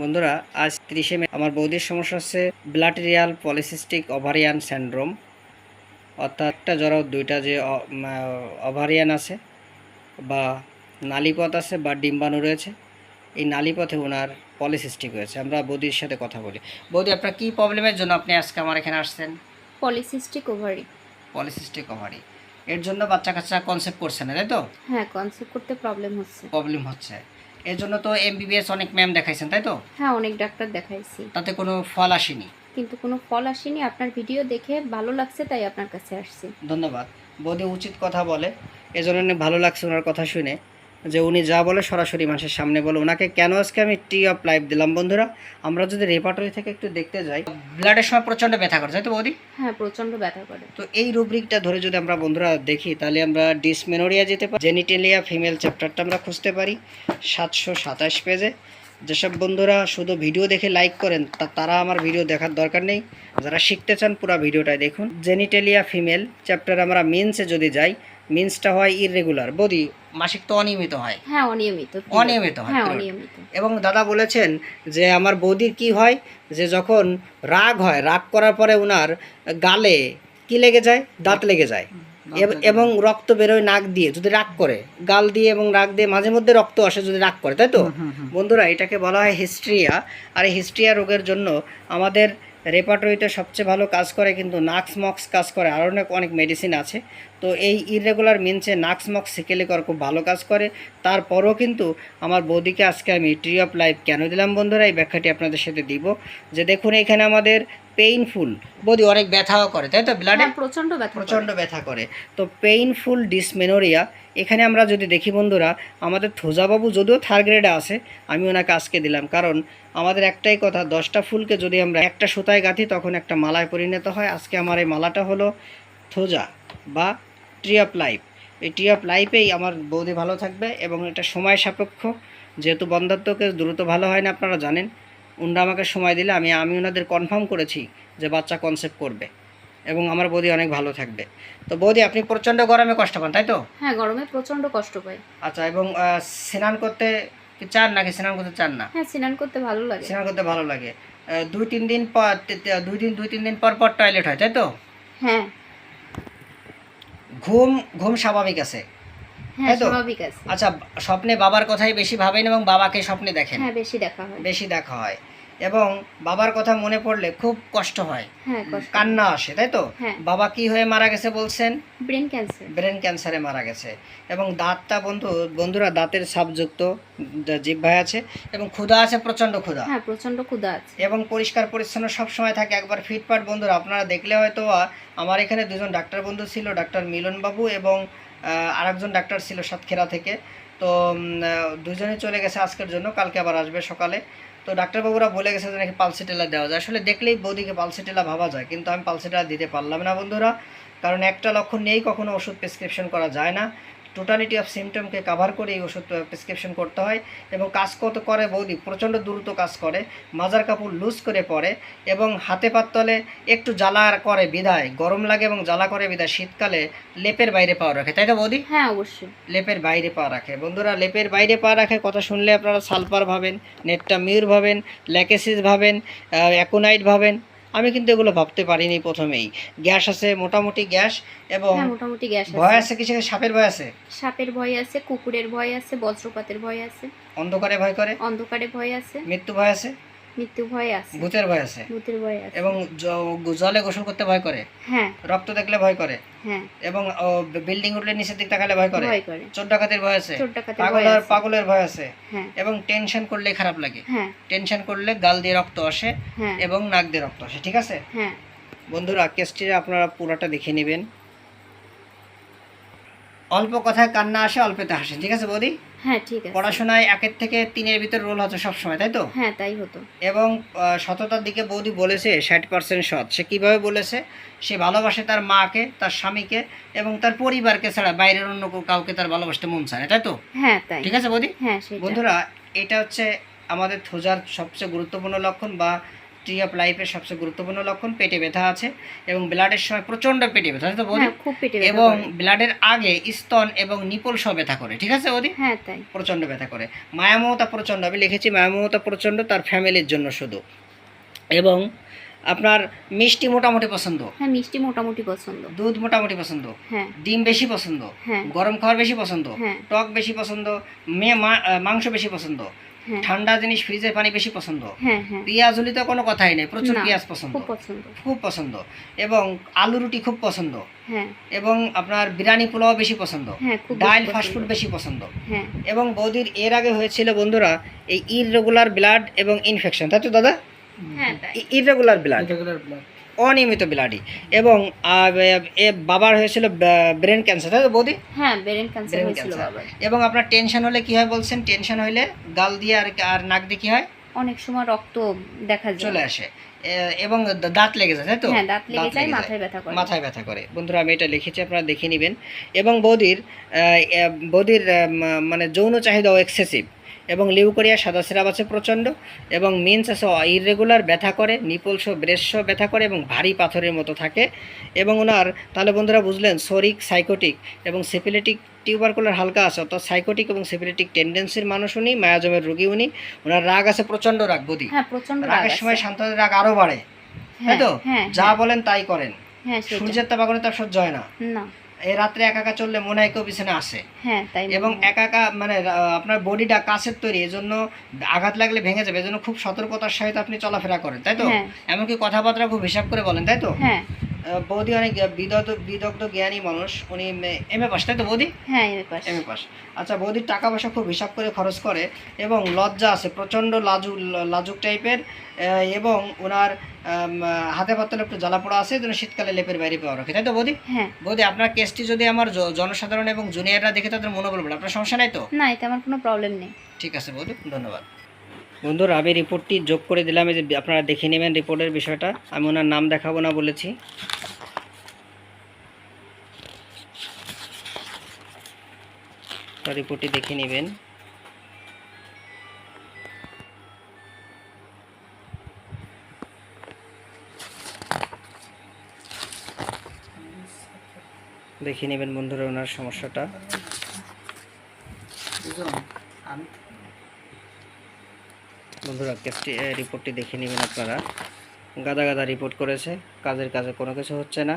বন্ধুরা আজ তিরিশে মে আমার বৌদির সমস্যা হচ্ছে ব্লাটেরিয়াল পলিসিস্টিক ওভারিয়ান স্যান্ড্রোম অর্থাৎ একটা জড়ো দুইটা যে ওভারিয়ান আছে বা নালীপথ আছে বা ডিম্বাণু রয়েছে এই নালীপথে ওনার পলিসিস্টিক হয়েছে। আমরা বৌদির সাথে কথা বলি। বৌদি আপনার কী প্রবলেমের জন্য আপনি আজকে আমার এখানে আসছেন? পলিসিস্টিক ওভারি পলিসিস্টিক ওভারি এর জন্য বাচ্চা কাচ্চা কনসেপ্ট করছে না তাই তো? হ্যাঁ কনসেপ্ট করতে প্রবলেম হচ্ছে। প্রবলেম হচ্ছে। এর জন্য তো এমবিবিএস অনেক ম্যাম দেখাইছেন তাই তো? হ্যাঁ অনেক ডাক্তার দেখাইছি। তাতে কোনো ফল আসেনি? কিন্তু কোনো ফল আসেনি। আপনার ভিডিও দেখে ভালো লাগছে তাই আপনার কাছে আসছি। ধন্যবাদ। বৌদি উচিত কথা বলে এজন্য ভালো লাগছে ওনার কথা শুনে। যে উনি যা বলে সরাসরি মানুষের সামনে বলে ওনাকে কেন আজকে আমি টি অফ লাইফ দিলাম বন্ধুরা? আমরা যদি রেপার্টরি থেকে একটু দেখতে যাই ব্লাডের সময় প্রচণ্ড ব্যথা করে তাই তো বৌদি? হ্যাঁ প্রচণ্ড ব্যথা করে। তো এই রুব্রিকটা ধরে যদি আমরা বন্ধুরা দেখি তাহলে আমরা ডিসমেনোরিয়া যেতে পারি জেনিটেলিয়া ফিমেল চ্যাপ্টারটা আমরা খুঁজতে পারি সাতশো সাতাশ পেজে যেসব বন্ধুরা শুধু ভিডিও দেখে লাইক করেন তা তারা আমার ভিডিও দেখার দরকার নেই। যারা শিখতে চান পুরো ভিডিওটাই দেখুন। জেনিটেলিয়া ফিমেল চ্যাপ্টার আমরা মিন্সে যদি যাই মিন্সটা হয় ইররেগুলার বদি মাসিক তো অনিয়মিত হয়। হ্যাঁ অনিয়মিত। অনিয়মিত হয় হ্যাঁ অনিয়মিত। এবং দাদা বলেছেন যে আমার বৌদির কি হয় যে যখন রাগ হয় রাগ করার পরে ওনার গালে কি লেগে যায়? দাঁত লেগে যায়। এবং রক্ত বেরোয় নাক দিয়ে যদি রাগ করে। গাল দিয়ে এবং রাগ দিয়ে মাঝে মধ্যে রক্ত আসে যদি রাগ করে তাই তো? বন্ধুরা এটাকে বলা হয় হিস্ট্রিয়া। আর এই হিস্ট্রিয়া রোগের জন্য আমাদের রেপার্টরিতে সবচেয়ে ভালো কাজ করে, কিন্তু নাক্স মক্স কাজ করে। আরও অনেক অনেক মেডিসিন আছে। তো এই ইরেগুলার মিনসে নাক্স মক্স সিকেলিকর খুব ভালো কাজ করে। তারপরও কিন্তু আমার বৌদিকে আজকে আমি ট্রি অফ লাইফ কেন দিলাম বন্ধুরা? এই ব্যাখ্যাটি আপনাদের সাথে দিব। যে দেখুন, এখানে আমাদের পেইনফুল বৌদি অনেক ব্যথাও করে তাই তো? ব্লাডে হ্যাঁ প্রচণ্ড ব্যথা। প্রচণ্ড ব্যথা করে। তো পেইনফুল ডিসমেনোরিয়া এখানে আমরা যদি দেখি বন্ধুরা আমাদের থোজাবাবু যদিও থার্ড গ্রেডে আছে আমি ওনাকে আজকে দিলাম। কারণ আমাদের একটাই কথা দশটা ফুলকে যদি আমরা একটা সুতায় গাঁথি তখন একটা মালায় পরিণত হয়। আজকে আমার এই মালাটা হলো থোজা বা ট্রি অফ লাইফ। এই ট্রি অফ লাইফেই আমার বৌদি ভালো থাকবে এবং এটা সময় সাপেক্ষ। যেহেতু বন্ধাত্মকে দ্রুত ভালো হয় না আপনারা জানেন। উনরা আমাকে সময় দিলে আমি আমি ওনাদের কনফার্ম করেছি যে বাচ্চা কনসেপ্ট করবে এবং আমার বৌদি অনেক ভালো থাকবে। তো বৌদি আপনি প্রচণ্ড গরমে কষ্ট পান তাই তো? হ্যাঁ গরমে প্রচণ্ড কষ্ট পাই। আচ্ছা এবং স্নান করতে কি চান নাকি স্নান করতে চান না? হ্যাঁ স্নান করতে ভালো লাগে। স্নান করতে ভালো লাগে। দুই তিন দিন পর দুই দিন দুই তিন দিন পর পর টয়লেট হয় তাই তো? হ্যাঁ। ঘুম ঘুম স্বাভাবিক আছে। হ্যাঁ স্বাভাবিক আছে। আচ্ছা স্বপ্নে বাবার কথাই বেশি ভাবেন এবং বাবাকে স্বপ্নে দেখেন? হ্যাঁ বেশি দেখা হয়। বেশি দেখা হয়। এবং বাবার কথা মনে পড়লে খুব কষ্ট হয়। হ্যাঁ কষ্ট কান্না আসে তাই তো? হ্যাঁ। বাবা কি হয়ে মারা গেছে বলছেন? Brain cancer. ব্রেন ক্যান্সারে মারা গেছে। এবং দাঁতটা বন্ধু বন্ধুরা দাঁতের সাবযুক্ত জিভ্ভায় আছে এবং ক্ষুধা আছে প্রচণ্ড ক্ষুধা। হ্যাঁ প্রচণ্ড ক্ষুধা আছে। এবং পরিষ্কার পরিচ্ছন্ন সব সময় থাকে একবার ফিটফাট বন্ধুরা আপনারা দেখলে হয়তো আহ, আমার এখানে দুজন ডাক্তার বন্ধু ছিল ডাক্তার মিলনবাবু এবং আহ, আরেকজন ডাক্তার ছিল সাতক্ষীরা থেকে। তো উম, আহ, দুজনে চলে গেছে আজকের জন্য কালকে আবার আসবে সকালে। তো ডাক্তারবাবুরা বলে গেছে যে নাকি পালসিটেলা দেওয়া যায়। আসলে দেখলেই বৌদিকে পালসিটেলা ভাবা যায়, কিন্তু আমি পালসিটেলা দিতে পারলাম না বন্ধুরা। কারণ একটা লক্ষণ নিয়েই কখনো ওষুধ প্রেসক্রিপশন করা যায় না। টোটালিটি অফ সিমটমকে কাভার করে এই ওষুধ প্রেসক্রিপশন করতে হয় এবং কাজ কত করে বৌদি? প্রচণ্ড দ্রুত কাজ করে মাজার কাপড় লুজ করে পরে এবং হাতে পাতলে একটু জ্বালা করে বিধায় গরম লাগে এবং জ্বালা করে বিধায় শীতকালে লেপের বাইরে পাওয়া রাখে তাই তো বৌদি? হ্যাঁ অবশ্যই। লেপের বাইরে পা রাখে। বন্ধুরা লেপের বাইরে পা রাখে কথা শুনলে আপনারা সালফার ভাবেন নেটটা মিউর ভাবেন ল্যাকেসিস ভাবেন অ্যাকোনাইট ভাবেন। আমি কিন্তু এগুলো ভাবতে পারিনি প্রথমেই। গ্যাস আছে মোটামুটি গ্যাস এবং হ্যাঁ মোটামুটি গ্যাস ভয় আছে আছে কিছু সাপের ভয় আছে? সাপের ভয় আছে কুকুরের ভয় আছে বজ্রপাতের ভয় আছে। অন্ধকারে ভয় করে? অন্ধকারে ভয় আছে। মৃত্যু ভয় আছে? মৃত্যু ভয় আছে। ভূতের ভয় আছে। ভূতের ভয় আছে। এবং জলে গোসল করতে ভয় করে। হ্যাঁ। রক্ত দেখলে ভয় করে। হ্যাঁ। এবং বিল্ডিং উঠলে নিচের দিক তাকালে ভয় করে। চোর ডাকাতের ভয় আছে। পাগলের পাগলের ভয় আছে। হ্যাঁ। এবং টেনশন করলে খারাপ লাগে। টেনশন করলে গাল দিয়ে রক্ত আসে এবং নাক দিয়ে রক্ত আসে। ঠিক আছে? বন্ধুরা কেসটির আপনারা পুরোটা দেখে নেবেন। অল্প কথায় কান্না আসে অল্পতে হাসে ঠিক আছে বৌদি? হ্যাঁ ঠিক আছে। পড়াশোনায় একের থেকে তিনের ভিতর রোল হচ্ছে সবসময় তাই তো? হ্যাঁ তাই হতো। এবং সততার দিকে বৌদি বলেছে ষাট পার্সেন্ট সৎ। সে কীভাবে বলেছে? সে ভালোবাসে তার মাকে তার স্বামীকে এবং তার পরিবারকে ছাড়া বাইরের অন্য কেউ- কাউকে তার ভালোবাসতে মন চায় তাই তো? হ্যাঁ তাই। ঠিক আছে বৌদি? হ্যাঁ বন্ধুরা এটা হচ্ছে আমাদের থোজার সবচেয়ে গুরুত্বপূর্ণ লক্ষণ বা ট্রি অফ লাইফের সবচেয়ে গুরুত্বপূর্ণ লক্ষণ পেটে ব্যথা আছে এবং ব্লাডের সময় প্রচণ্ড পেটে ব্যথা তো বৌদি হ্যাঁ এবং। ব্লাডের আগে স্তন এবং নিপল সহ ব্যথা করে ঠিক আছে বৌদি? হ্যাঁ তাই। প্রচণ্ড ব্যথা করে। মায়ামমতা প্রচণ্ড আমি লিখেছি মায়ামমতা প্রচণ্ড তার ফ্যামিলির জন্য শুধু। এবং আপনার মিষ্টি মোটামুটি পছন্দ? হ্যাঁ মিষ্টি মোটামুটি পছন্দ। দুধ মোটামুটি পছন্দ? হ্যাঁ। ডিম বেশি পছন্দ? হ্যাঁ। গরম খাবার বেশি পছন্দ? হ্যাঁ। টক বেশি পছন্দ? মাংস বেশি পছন্দ? ঠান্ডা জিনিস ফ্রিজের পানি বেশি পছন্দ। হ্যাঁ হ্যাঁ। পেঁয়াজ হলে তো কোনো কথাই নেই প্রচুর পেঁয়াজ পছন্দ। খুব পছন্দ। এবং আলু রুটি খুব পছন্দ। হ্যাঁ। এবং আপনার বিরিয়ানি পোলাও বেশি পছন্দ। হ্যাঁ খুব ডাল ফাস্টফুড বেশি পছন্দ। হ্যাঁ। এবং বৌদির এর আগে হয়েছিল বন্ধুরা এই ইররেগুলার ব্লাড এবং ইনফেকশন তাই তো দাদা? হ্যাঁ তাই। ইররেগুলার ব্লাড অনিয়মিত ব্লাডই এবং এ বাবার হয়েছিল ব্রেন ক্যান্সার তাই তো বৌদি? হ্যাঁ ব্রেন ক্যান্সার হয়েছিল এবং আপনার টেনশন হলে কি হয় বলছেন? টেনশন হলে গাল দিয়ে আর আর নাক দিয়ে কি হয়? অনেক সময় রক্ত দেখা যায়। চলে আসে। এবং দাঁত লেগে যায় তাই তো? হ্যাঁ দাঁত লেগে যায় মাথায় ব্যথা করে। মাথায় ব্যথা করে। বন্ধুরা আমি এটা লিখেছি আপনারা দেখে নেবেন। এবং বৌদির বৌদির মানে যৌন চাহিদাও এক্সেসিভ এবং লিউকোরিয়া সাদা সিরাপ আছে প্রচণ্ড এবং মিন্স আছে ইরেগুলার ব্যথা করে নিপলস ব্রেস্য ব্যথা করে এবং ভারী পাথরের মতো থাকে। এবং ওনার তাহলে বন্ধুরা বুঝলেন সরিক সাইকোটিক এবং সেপিলেটিক টিউবারকুলার হালকা আছে অর্থাৎ সাইকোটিক এবং সেপিলেটিক টেন্ডেন্সির মানুষ উনি মায়াজমের রোগী উনি। ওনার রাগ আছে প্রচণ্ড রাগ বৌদি হ্যাঁ প্রচণ্ড রাগের সময় শান্তদের রাগ আরও বাড়ে। তাই হ্যাঁ তো? হ্যাঁ যা হ্যাঁ, বলেন তাই করেন। হ্যাঁ সূর্যের তাপ আগুনে তাপ সহ্য হয় না। এই রাত্রে একা একা চললে মনে হয় কেউ পিছনে আসে। হ্যাঁ তাই এবং একাকা একা একা মানে আপনার বডিটা কাছের তৈরি এজন্য আঘাত লাগলে ভেঙে যাবে এজন্য খুব সতর্কতার সহিত আপনি চলাফেরা করেন তাই তো? হ্যাঁ। এমনকি কথাবার্তা খুব হিসাব করে বলেন তাই তো? হ্যাঁ। বৌদি অনেক বিদগ্ধ বিদগ্ধ জ্ঞানী মানুষ। উনি এম এ পাস তাই তো বৌদি? হ্যাঁ M pass. M A pass. আচ্ছা বৌদির টাকা পয়সা খুব হিসাব করে খরচ করে এবং লজ্জা আছে প্রচণ্ড লাজু লাজুক টাইপের এবং ওনার হাতে পাতলে একটু জ্বালা পোড়া আছে যেন শীতকালে লেপের বাইরে পাওয়া রাখে তাই তো বৌদি? হ্যাঁ। বৌদি আপনার কেসটি যদি আমার জনসাধারণ এবং জুনিয়ররা দেখে তাদের মনোবল বলে আপনার সমস্যা নাই তো? না এতে আমার কোনো প্রবলেম নেই। ঠিক আছে বৌদি ধন্যবাদ। বন্ধুরা, আমি রিপোর্টটি যোগ করে দিলাম। যে আপনারা দেখে নেবেন রিপোর্টের বিষয়টা। আমি ওনার নাম দেখাবো না বলেছি। রিপোর্টটি দেখে নেবেন। দেখে নেবেন বন্ধুরা ওনার সমস্যাটা। বন্ধুরা কেসটি রিপোর্টটি দেখে নেবেন আপনারা। গাদা গাদা রিপোর্ট করেছে। কাজের কাজে কোনো কিছু হচ্ছে না।